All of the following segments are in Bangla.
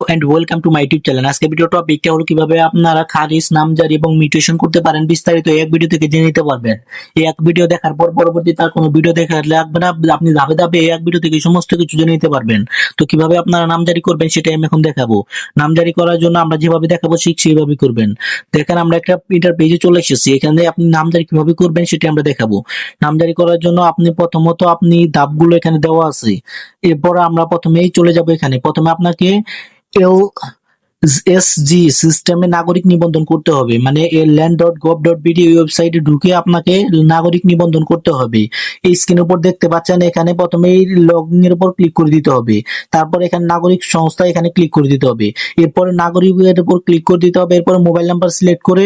And welcome to my YouTube channel আজকে ভিডিও টপিকটা হলো কীভাবে আপনারা খারিজ, নামজারি এবং মিউটেশন করতে পারেন বিস্তারিত এক ভিডিও থেকে জেনে নিতে পারবেন। এক ভিডিও দেখার পর পরবর্তী তার কোনো ভিডিও দেখা লাগবে না। আপনি ধাপে ধাপে এক ভিডিও থেকে সমস্ত কিছু জেনে নিতে পারবেন। তো কীভাবে আপনারা নামজারি করবেন সেটাই আমি এখন দেখাবো। নামজারি করার জন্য আমরা যেভাবে দেখাবো ঠিক সেইভাবে করবেন। দেখেন আমরা একটা ইন্টার পেজে চলে এসেছি। এখানে আপনি নামজারি কীভাবে করবেন সেটা আমরা দেখাবো। নামজারি করার জন্য আপনি প্রথমত আপনি ধাপগুলো এখানে দেওয়া আছে। এরপর আমরা প্রথমেই চলে যাব এখানে। প্রথমে আপনাকে এল এসজি সিস্টেমে নাগরিক নিবন্ধন করতে হবে। মানে land dot gov dot BD ওয়েবসাইটে ঢুকে আপনাকে নাগরিক নিবন্ধন করতে হবে। এই স্ক্রিনের উপর দেখতে পাচ্ছেন, এখানে প্রথমে লগ এর উপর ক্লিক করে দিতে হবে। তারপর এখানে নাগরিক সংস্থা এখানে ক্লিক করে দিতে হবে। এরপরে নাগরিকের উপর ক্লিক করে দিতে হবে। এরপরে মোবাইল নাম্বার সিলেক্ট করে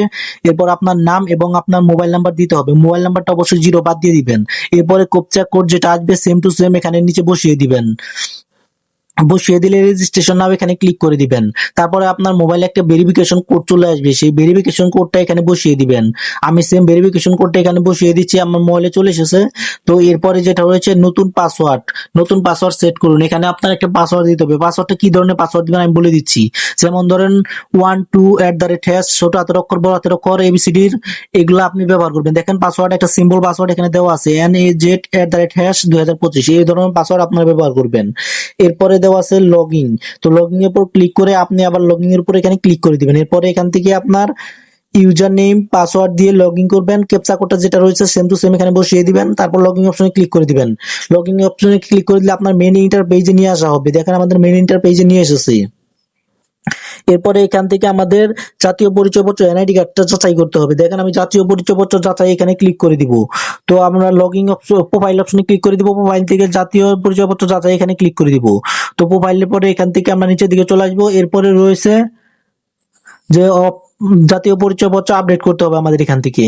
এরপর আপনার নাম এবং আপনার মোবাইল নাম্বার দিতে হবে। মোবাইল নাম্বারটা অবশ্যই জিরো বাদ দিয়ে দিবেন। এরপরে কোপচা কোড যেটা আসবে সেম টু সেম এখানে নিচে বসিয়ে দিবেন। বসিয়ে দিলে রেজিস্ট্রেশন নাও, এখানে ক্লিক করে দিবেন। তারপরে আপনার মোবাইলে একটা ভেরিফিকেশন কোড চলে আসবে, সেই ভেরিফিকেশন কোডটা এখানে বসিয়ে দিবেন। আমি সেম ভেরিফিকেশন কোডটা এখানে বসিয়ে দিচ্ছি, আমার মোবাইলে চলে এসেছে। তো এরপরে যেটা রয়েছে, নতুন পাসওয়ার্ড নতুন পাসওয়ার্ড সেট করুন। এখানে আপনার একটা পাসওয়ার্ড দিতে হবে। পাসওয়ার্ডটা কি ধরনের পাসওয়ার্ড দিবেন আমি বলে দিচ্ছি। যেমন ধরেন one two at the rate hash ছোট হাতের অক্ষর, বড় হাতের অক্ষর এবিসিডির এগুলো আপনি ব্যবহার করবেন। দেখেন পাসওয়ার্ড একটা সিম্বল পাসওয়ার্ড এখানে দেওয়া আছে। N A Z at the rate hash দুই হাজার পঁচিশ। এই ধরনের পাসওয়ার্ড আপনারা ব্যবহার করবেন। এরপরে দেওয়া আছে লগ তো লগ এর উপর ক্লিক করে আপনি আবার লগ এর উপর এখানে ক্লিক করে দিবেন। এরপরে এখান থেকে আপনার ইউজার নেম পাসওয়ার্ড দিয়ে লগ ইন করবেন। ক্যাপচা কোডটা যেটা রয়েছে সেম টু সেম এখানে বসিয়ে দিবেন। তারপর লগ অপশনে ক্লিক করে দিবেন। লগ অপশনে ক্লিক করে দিলে আপনার মেন ইন্টার পেজে নিয়ে আসা হবে। দেখেন আমাদের মেন ইন্টার পেজে নিয়ে এসেছে। এরপরে এখান থেকে আমাদের জাতীয় পরিচয়পত্র, এনআইডি কার্ডটা যাচাই করতে হবে। দেখেন আমি জাতীয় পরিচয়পত্র যাচাই এখানে ক্লিক করে দিব। তো আমরা লগইন প্রোফাইল অপশনে ক্লিক করে দিব প্রোফাইল থেকে জাতীয় পরিচয়পত্র যাচাই এখানে ক্লিক করে দিব। তো প্রোফাইলের পরে এখান থেকে আমরা নিচের দিকে চলে আসব। এরপরে রয়েছে যে জাতীয় পরিচয়পত্র আপডেট করতে হবে আমাদের এখান থেকে।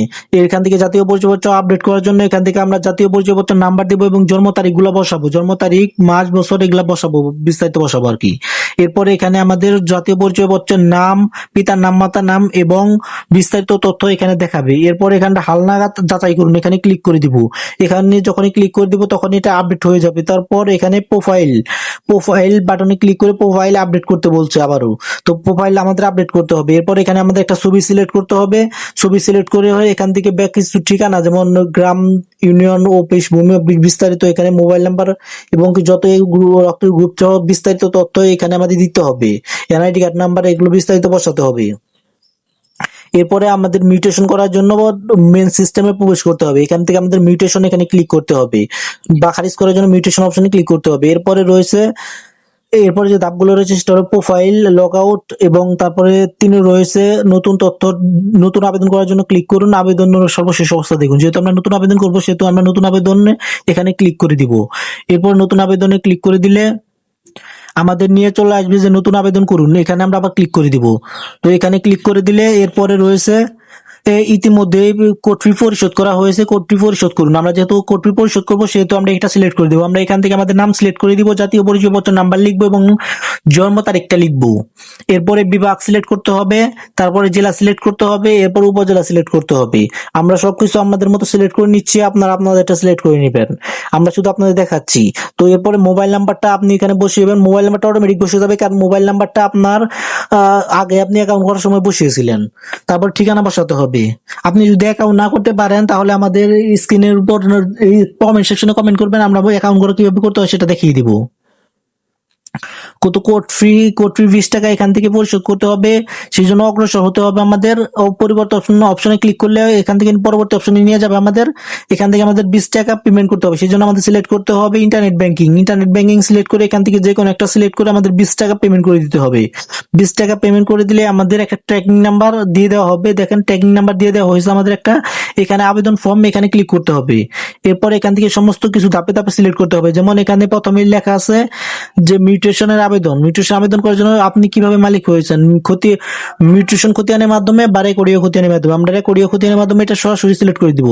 এখান থেকে জাতীয় পরিচয়পত্র আপডেট করার জন্য এখান থেকে আমরা জাতীয় পরিচয়পত্র নাম্বার দিব এবং জন্ম তারিখগুলো বসাবো। জন্ম তারিখ, মাস, বছর এগুলো বসাবো, বিস্তারিত বসাবো আর কি। এরপরে এখানে আমাদের জাতীয় পরিচয়পত্রের নাম, পিতার নাম, মাতার নাম এবং বিস্তারিত তথ্য এখানে দেখাবে। এরপর এখানটা হালনাগাদ যাচাই করুন, এখানে ক্লিক করে দিব। এখানে যখনই ক্লিক করে দিব তখন এটা আপডেট হয়ে যাবে। তারপর এখানে প্রোফাইল প্রোফাইল বাটনে ক্লিক করে প্রোফাইল আপডেট করতে বলছে আবারও। তো প্রোফাইল আমাদের আপডেট করতে হবে। এরপর এখানে আমাদের একটা ছবি সিলেক্ট করতে হবে। ছবি সিলেক্ট করে এখান থেকে ব্যাক কিছু ঠিকানা, যেমন গ্রাম ইউনিয়ন অফিস ভূমি, বিস্তারিত এখানে মোবাইল নাম্বার এবং যত এই রক্তের গ্রুপ বিস্তারিত তথ্য এখানে আমাদের দিতে হবে। এনআইডি কার্ড নাম্বার এগুলো বিস্তারিত বসাতে হবে। এরপরে আমাদের মিউটেশন করার জন্য মেন সিস্টেমে প্রবেশ করতে হবে। এখান থেকে আমাদের মিউটেশন এখানে ক্লিক করতে হবে। বা খারিজ করার জন্য মিউটেশন অপশনে ক্লিক করতে হবে। এরপরে রয়েছে, এরপরে যে ধাপগুলো রয়েছে সেটা হলো প্রোফাইল লগ আউট এবং তারপরে তিনি রয়েছে নতুন তথ্য, নতুন আবেদন করার জন্য ক্লিক করুন। আবেদনের সর্বশেষ অবস্থা দেখুন। যেহেতু আমরা নতুন আবেদন করব, সেহেতু আমরা নতুন আবেদনে এখানে ক্লিক করে দিব। এরপর নতুন আবেদনে ক্লিক করে দিলে আমাদের নিয়ে চলে আসবে যে নতুন আবেদন করুন, এখানে আমরা আবার ক্লিক করে দিব। তো এখানে ক্লিক করে দিলে এরপরে রয়েছে ইতিমধ্যে কোড পরিশোধ করা হয়েছে ফি পরিশোধ করুন। আমরা যেহেতু ফি পরিশোধ করব, সেহেতু আমরা এটা সিলেক্ট করে দেবো। আমরা এখান থেকে আমাদের নাম সিলেক্ট করে দিব, জাতীয় পরিচয়পত্র নাম্বার লিখব এবং জন্ম তারিখটা লিখব। এরপরে বিভাগ সিলেক্ট করতে হবে, তারপরে জেলা সিলেক্ট করতে হবে, এরপর উপজেলা সিলেক্ট করতে হবে। আমরা সবকিছু আমাদের মতো সিলেক্ট করে নিচ্ছি, আপনারা আপনাদেরটা সিলেক্ট করে নেবেন। আমরা শুধু আপনাদের দেখাচ্ছি। তো এরপরে মোবাইল নাম্বারটা আপনি এখানে বসিয়েবেন মোবাইল নাম্বারটা অটোমেটিক বসে যাবে কারণ মোবাইল নাম্বারটা আপনার আগে আপনি অ্যাকাউন্ট করার সময় বসিয়েছিলেন। তারপর ঠিকানা বসাতে হবে। আপনি যদি অ্যাকাউন্ট না করতে পারেন, তাহলে আমাদের স্ক্রিনের উপর কমেন্ট সেকশনে কমেন্ট করবেন, আমরা অ্যাকাউন্ট করে কীভাবে করতে হয় সেটা দেখিয়ে দিব। কত কোড ফ্রি কোড ফ্রি বিশ টাকা এখান থেকে পরিশোধ করতে হবে সেই জন্য অগ্রসর হতে হবে আমাদের, ও পরিবর্তন অপশন অপশনে ক্লিক করলে এখান থেকে পরবর্তী অপশনে নিয়ে যাবে আমাদের, এখান থেকে আমাদের বিশ টাকা পেমেন্ট করতে হবে সেই জন্য আমাদের সিলেক্ট করতে হবে internet banking internet banking select করে এখান থেকে যে কোনো একটা সিলেক্ট করে আমাদের বিশ টাকা পেমেন্ট করে দিতে হবে, বিশ টাকা পেমেন্ট করে দিলে আমাদের একটা ট্র্যাকিং নাম্বার দিয়ে দেওয়া হবে, দেখেন ট্র্যাকিং নাম্বার দিয়ে দেওয়া হয়েছে আমাদের একটা, এখানে আবেদন ফর্ম এখানে ক্লিক করতে হবে এরপর এখান থেকে সমস্ত কিছু ধাপে ধাপে সিলেক্ট করতে হবে। যেমন এখানে প্রথমে লেখা আছে যে মিউটেশনের আবেদন। মিউটেশন আবেদন করার জন্য আপনি কীভাবে মালিক হয়েছেন? ক্ষতি, মিউটেশন খতিয়ানের মাধ্যমে বা রেকর্ডীয় খতিয়ানের মাধ্যমে? আমরা রেকর্ডীয় খতিয়ানের মাধ্যমে এটা সরাসরি সিলেক্ট করে দিব।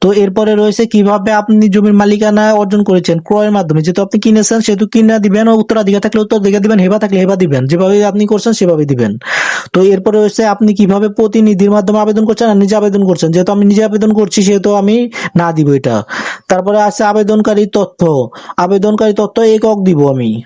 তো এরপরে রয়েছে কীভাবে আপনি জমির মালিকানা অর্জন করেছেন? ক্রয়ের মাধ্যমে। যেহেতু আপনি কিনেছেন, সেহেতু কিনা দিবেন উত্তরাধিকার থাকলে উত্তরাধিকার দিবেন, হেবা থাকলে হেবা দিবেন। যেভাবে আপনি করছেন সেভাবে দিবেন। তো এরপরে রয়েছে আপনি কীভাবে প্রতিনিধির মাধ্যমে আবেদন করছেন আর নিজে আবেদন করছেন? যেহেতু আমি নিজে আবেদন করছি, সেহেতু আমি না দিব এটা। তারপরে আছে আবেদনকারী তথ্য। আবেদনকারী তথ্য একক দিব আমি।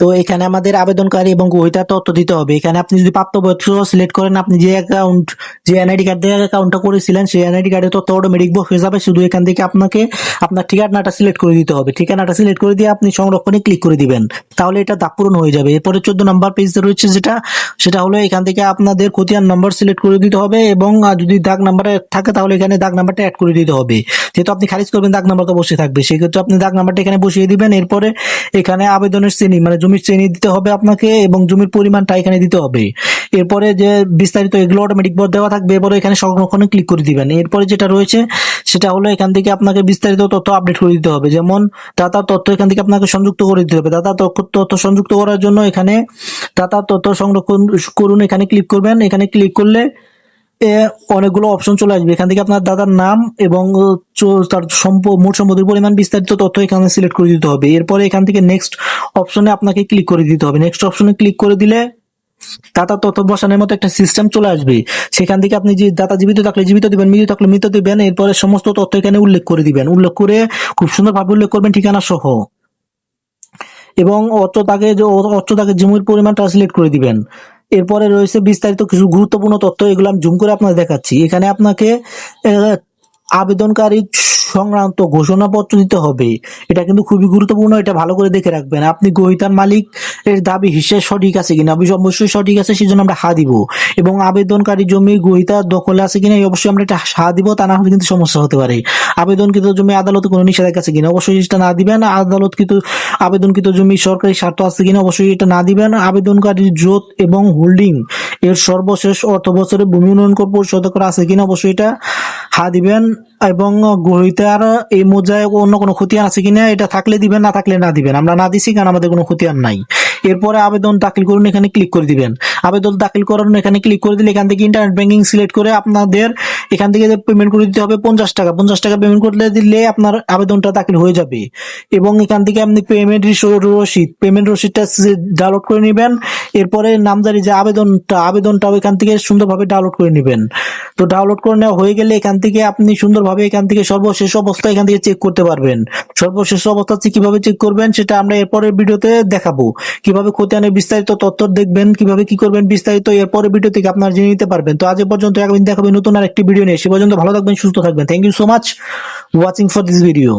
তো এখানে আমাদের আবেদনকারী এবং গ্রহীতার তথ্য দিতে হবে। এখানে আপনি যদি প্রাপ্তবয়স্ক সিলেক্ট করেন, আপনি যে অ্যাকাউন্ট যে এনআইডি কার্ড দিয়ে অ্যাকাউন্টটা করেছিলেন, সেই এনআইডি কার্ডের তথ্য অটোমেটিক বক্স হয়ে যাবে। শুধু এখান থেকে আপনাকে আপনার ঠিকানাটা সিলেক্ট করে দিতে হবে। ঠিকানাটা সিলেক্ট করে দিয়ে আপনি সংরক্ষণে ক্লিক করে দিবেন। তাহলে এটা দাগ পূরণ হয়ে যাবে। এরপরে চোদ্দ নম্বর পেজ রয়েছে যেটা, সেটা হলো এখান থেকে আপনাদের খতিয়ান নাম্বার সিলেক্ট করে দিতে হবে এবং যদি দাগ নাম্বার থাকে তাহলে এখানে দাগ নাম্বারটা অ্যাড করে দিতে হবে। যেহেতু আপনি খারিজ করবেন, দাগ নাম্বার বসে থাকবে। সেক্ষেত্রে আপনি দাগ নাম্বারটা এখানে বসিয়ে দিবেন। এরপরে এখানে আবেদনের শ্রেণি মানে জমির শ্রেণি দিতে হবে আপনাকে এবং জমির পরিমাণটা এখানে দিতে হবে। এরপরে যে বিস্তারিত এগুলো অটোমেটিক বোর্ড দেওয়া থাকবে এরপরে এখানে সংরক্ষণে ক্লিক করে দিবেন। এরপরে যেটা রয়েছে, সেটা হলো এখান থেকে আপনাকে বিস্তারিত তথ্য আপডেট করে দিতে হবে। যেমন দাতার তথ্য এখান থেকে আপনাকে সংযুক্ত করে দিতে হবে। দাতার তথ্য সংযুক্ত করার জন্য এখানে দাতার তথ্য সংরক্ষণ, করুন, এখানে ক্লিক করবেন। এখানে ক্লিক করলে অনেকগুলো অপশন চলে আসবে। এখান থেকে আপনার দাদার নাম এবং তার মোট সম্পত্তির পরিমাণ, বিস্তারিত তথ্য এখানে সিলেক্ট করে দিতে হবে। এরপরে এখান থেকে নেক্সট অপশনে আপনাকে ক্লিক করে দিতে হবে। নেক্সট অপশনে ক্লিক করে দিলে দাতা তথ্য বসানোর মতো একটা সিস্টেম চলে আসবে। সেখান থেকে আপনি যে দাতা জীবিত থাকলে জীবিত দিবেন, মৃত থাকলে মৃত দিবেন, এরপরে সমস্ত তথ্য এখানে উল্লেখ করে দিবেন। উল্লেখ করে খুব সুন্দরভাবে উল্লেখ করবেন ঠিকানা সহ। এবং অর্থ তাকে অত তাকে জমির পরিমাণটা সিলেক্ট করে দিবেন। এরপরে রয়েছে বিস্তারিত কিছু গুরুত্বপূর্ণ তথ্য এগুলো আমি জুম করে আপনার দেখাচ্ছি। এখানে আপনাকে আবেদনকারী সংক্রান্ত ঘোষণাপত্র দিতে হবে। এটা কিন্তু খুবই গুরুত্বপূর্ণ, এটা ভালো করে দেখে রাখবেন। আপনি গ্রহিতার মালিক, এর দাবি হিসেবে সঠিক আছে কিনা? অবশ্যই সঠিক আছে সেই জন্য আমরা হা দিব। এবং আবেদনকারী জমি গ্রহিতার দখলে আছে কিনা অবশ্যই আমরা এটা হা দিব, তা না হলে কিন্তু সমস্যা হতে পারে। আবেদনকৃত জমি আদালতে কোনো নিষেধাজ্ঞা আছে কিনা? অবশ্যই সেটা না দিবেন। আদালত কিন্তু আবেদনকৃত জমি সরকারি স্বার্থ আছে কিনা, অবশ্যই এটা না দিবেন। আবেদনকারীর জোত এবং হোল্ডিং, এর সর্বশেষ অর্থ বছরে ভূমি উন্নয়ন কর পরিশোধ করা আছে কিনা, অবশ্যই এটা হা দিবেন এবং গ্রহিতার এই মজায় অন্য কোনো খতিয়ান আছে কিনা, এটা থাকলে দিবেন, না থাকলে না দিবেন। আমরা না দিছি কারণ আমাদের কোনো খতিয়ান নাই। এরপরে আবেদন দাখিল করুন, এখানে ক্লিক করে দিবেন। আবেদন দাখিল করার এখানে ক্লিক করে দিলে এখান থেকে ইন্টারনেট ব্যাংকিং সিলেক্ট করে আপনাদের এখান থেকে পেমেন্ট করে দিতে হবে পঞ্চাশ টাকা। পঞ্চাশ টাকা পেমেন্ট করলে দিলে আপনার আবেদনটা দাখিল হয়ে যাবে। এবং এখান থেকে আপনি পেমেন্ট রসিদ পেমেন্ট রসিদটা ডাউনলোড করে নেবেন। এরপরে নামজারি যে আবেদনটা, আবেদনটাও এখান থেকে সুন্দরভাবে ডাউনলোড করে নেবেন। তো ডাউনলোড করে নেওয়া হয়ে গেলে এখান থেকে আপনি সুন্দরভাবে এখান থেকে সর্বশেষ অবস্থা এখান থেকে চেক করতে পারবেন। সর্বশেষ অবস্থা কীভাবে চেক করবেন সেটা আমরা এরপরের ভিডিওতে দেখাবো। কীভাবে খতিয়ানের বিস্তারিত তথ্য দেখবেন, কীভাবে কি করবেন বিস্তারিত এর পরে ভিডিও থেকে আপনারা জেনে নিতে পারবেন। তো আজ পর্যন্ত একদিন দেখাবেন নতুন আর একটি ভিডিও নিয়ে। সে পর্যন্ত ভালো থাকবেন, সুস্থ থাকবেন। Thank you so much watching for this video